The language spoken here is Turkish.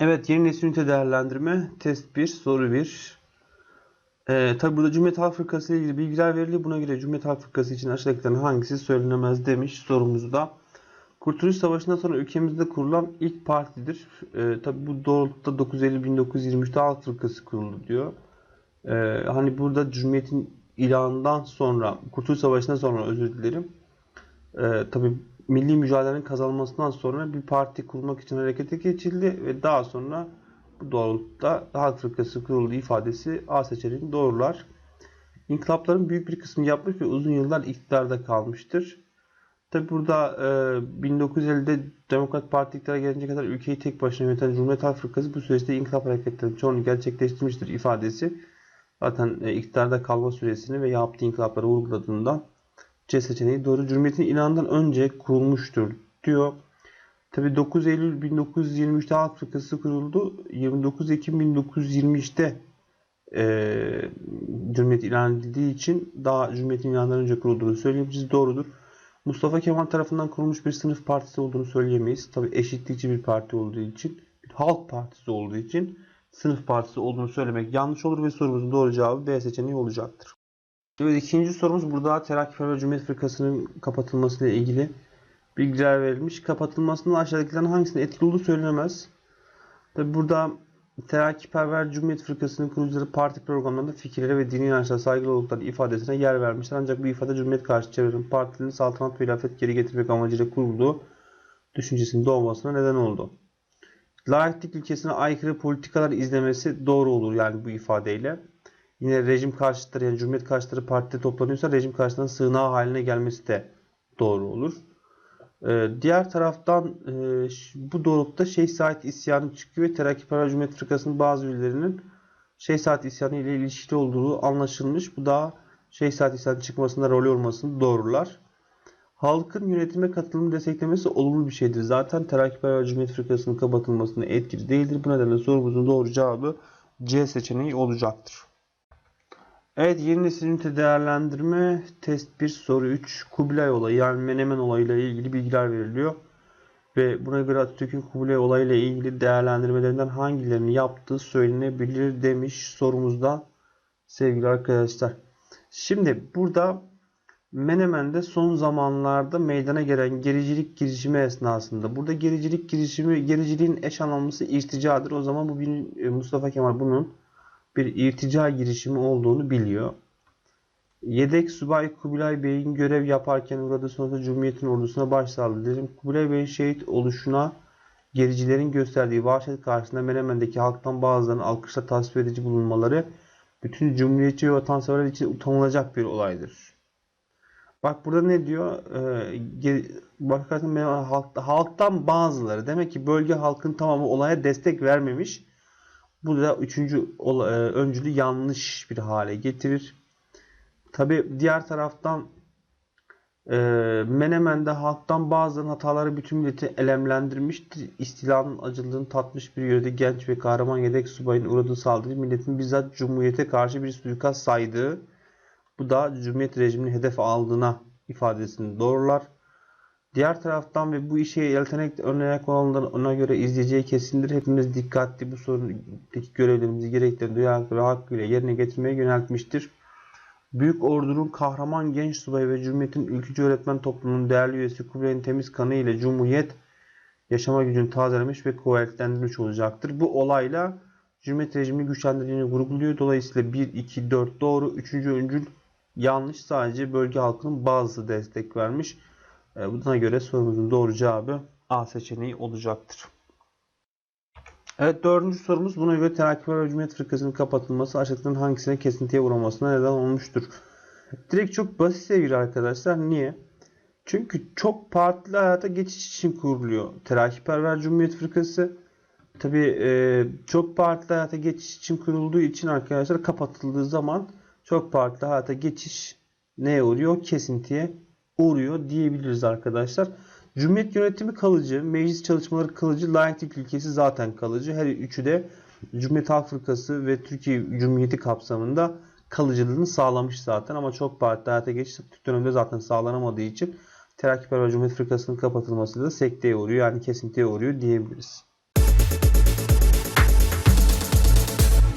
Evet yeni nesil ünite değerlendirme test 1 soru 1. Ee, tabi burada Cumhuriyet Halk Fırkası ile ilgili bilgiler veriliyor. Buna göre Cumhuriyet Halk Fırkası için aşağıdakilerin hangisi söylenemez demiş sorumuzda. Kurtuluş Savaşı'ndan sonra ülkemizde kurulan ilk partidir. Ee, tabi bu doğrultuda 9 Eylül 1923'te Halk Fırkası kuruldu diyor. Ee, hani burada Cumhuriyet'in ilanından sonra, Kurtuluş Savaşı'ndan sonra özür dilerim. Ee, tabi milli mücadelenin kazanmasından sonra bir parti kurmak için harekete geçildi ve daha sonra bu doğrultuda Halk Fırkası kuruldu ifadesi A seçeneğini doğrular. İnkılapların büyük bir kısmı yapmış ve uzun yıllar iktidarda kalmıştır. Tabi burada e, 1950'de Demokrat Parti iktidara gelince kadar ülkeyi tek başına yöneten Cumhuriyet Halk Fırkası bu süreçte inkılap hareketlerinin çoğunu gerçekleştirmiştir ifadesi. Zaten e, iktidarda kalma süresini ve yaptığı inkılapları vurguladığından C seçeneği doğru. Cumhuriyetin ilanından önce kurulmuştur diyor. Tabi 9 Eylül 1923'te Halk Fırkası kuruldu. 29 Ekim 1923'te e, Cumhuriyet ilan edildiği için daha Cumhuriyet'in ilanından önce kurulduğunu söyleyebiliriz. Doğrudur. Mustafa Kemal tarafından kurulmuş bir sınıf partisi olduğunu söyleyemeyiz. Tabi eşitlikçi bir parti olduğu için, bir halk partisi olduğu için sınıf partisi olduğunu söylemek yanlış olur ve sorumuzun doğru cevabı B seçeneği olacaktır. Evet ikinci sorumuz burada Terakkiper ve Cumhuriyet Fırkası'nın kapatılmasıyla ilgili bilgiler verilmiş. Kapatılmasının aşağıdakilerin hangisinin etkili olduğu söylenemez. Tabi burada Terakkiperver Cumhuriyet Fırkası'nın kurucuları parti programlarında fikirlere ve dini inançlara saygılı oldukları ifadesine yer vermişler. Ancak bu ifade Cumhuriyet karşı çevrenin partilerin saltanat ve hilafet geri getirmek amacıyla kurulduğu düşüncesinin doğmasına neden oldu. Laiklik ilkesine aykırı politikalar izlemesi doğru olur yani bu ifadeyle. Yine rejim karşıtları yani Cumhuriyet karşıtları partide toplanıyorsa rejim karşıtlarının sığınağı haline gelmesi de doğru olur. Ee, diğer taraftan e, bu doğrultuda Şeyh Said isyanı çıkıyor ve Terakkiperver Cumhuriyet Fırkası'nın bazı üyelerinin Şeyh Said isyanı ile ilişkili olduğu anlaşılmış. Bu da Şeyh Said isyanı çıkmasında rol olmasını doğrular. Halkın yönetime katılımı desteklemesi olumlu bir şeydir. Zaten Terakkiperver Cumhuriyet Fırkası'nın kapatılmasına etkili değildir. Bu nedenle sorumuzun doğru cevabı C seçeneği olacaktır. Evet yeni nesil ünite değerlendirme test 1 soru 3 Kubilay olayı yani Menemen olayıyla ilgili bilgiler veriliyor. Ve buna göre Atatürk'ün Kubilay olayıyla ilgili değerlendirmelerinden hangilerini yaptığı söylenebilir demiş sorumuzda sevgili arkadaşlar. Şimdi burada Menemen'de son zamanlarda meydana gelen gericilik girişimi esnasında burada gericilik girişimi gericiliğin eş anlamlısı irticadır. O zaman bu bir Mustafa Kemal bunun bir irtica girişimi olduğunu biliyor. Yedek subay Kubilay Bey'in görev yaparken uğradığı sonuçta Cumhuriyet'in ordusuna başsağlığı dedim. Kubilay Bey'in şehit oluşuna gericilerin gösterdiği vahşet karşısında Menemen'deki halktan bazılarının alkışla tasvir edici bulunmaları bütün cumhuriyetçi ve vatanseverler için utanılacak bir olaydır. Bak burada ne diyor? Ee, bakarsan halk, halktan bazıları demek ki bölge halkın tamamı olaya destek vermemiş bu da üçüncü e, öncülü yanlış bir hale getirir. Tabi diğer taraftan e, Menemen'de halktan bazı hataları bütün milleti elemlendirmiştir. İstilanın acılığını tatmış bir yörede genç ve kahraman yedek subayın uğradığı saldırı milletin bizzat Cumhuriyete karşı bir suikast saydığı bu da Cumhuriyet rejimini hedef aldığına ifadesini doğrular. Diğer taraftan ve bu işe yeltenek örnek olanların ona göre izleyeceği kesindir. Hepimiz dikkatli bu sorundaki görevlerimizi gereklerini duyarlı ve hakkıyla yerine getirmeye yöneltmiştir. Büyük ordunun kahraman genç subay ve Cumhuriyet'in ülkücü öğretmen toplumunun değerli üyesi Kubilay'ın temiz kanı ile Cumhuriyet yaşama gücünü tazelemiş ve kuvvetlendirmiş olacaktır. Bu olayla Cumhuriyet rejimini güçlendirdiğini vurguluyor. Dolayısıyla 1, 2, 4 doğru. 3. öncül yanlış. Sadece bölge halkının bazı destek vermiş. E, buna göre sorumuzun doğru cevabı A seçeneği olacaktır. Evet dördüncü sorumuz buna göre Terakkiper ve Cumhuriyet Fırkası'nın kapatılması aşağıdakilerin hangisine kesintiye uğramasına neden olmuştur? Direkt çok basit sevgili arkadaşlar. Niye? Çünkü çok partili hayata geçiş için kuruluyor. Terakkiperver Cumhuriyet Fırkası tabi e, çok partili hayata geçiş için kurulduğu için arkadaşlar kapatıldığı zaman çok partili hayata geçiş neye uğruyor? Kesintiye uğruyor diyebiliriz arkadaşlar. Cumhuriyet yönetimi kalıcı, meclis çalışmaları kalıcı, layıklık ilkesi zaten kalıcı. Her üçü de Cumhuriyet Halk Fırkası ve Türkiye Cumhuriyeti kapsamında kalıcılığını sağlamış zaten ama çok parti hayata geçiş Türk döneminde zaten sağlanamadığı için Terakkiperver Cumhuriyet Fırkası'nın kapatılması da sekteye uğruyor yani kesintiye uğruyor diyebiliriz.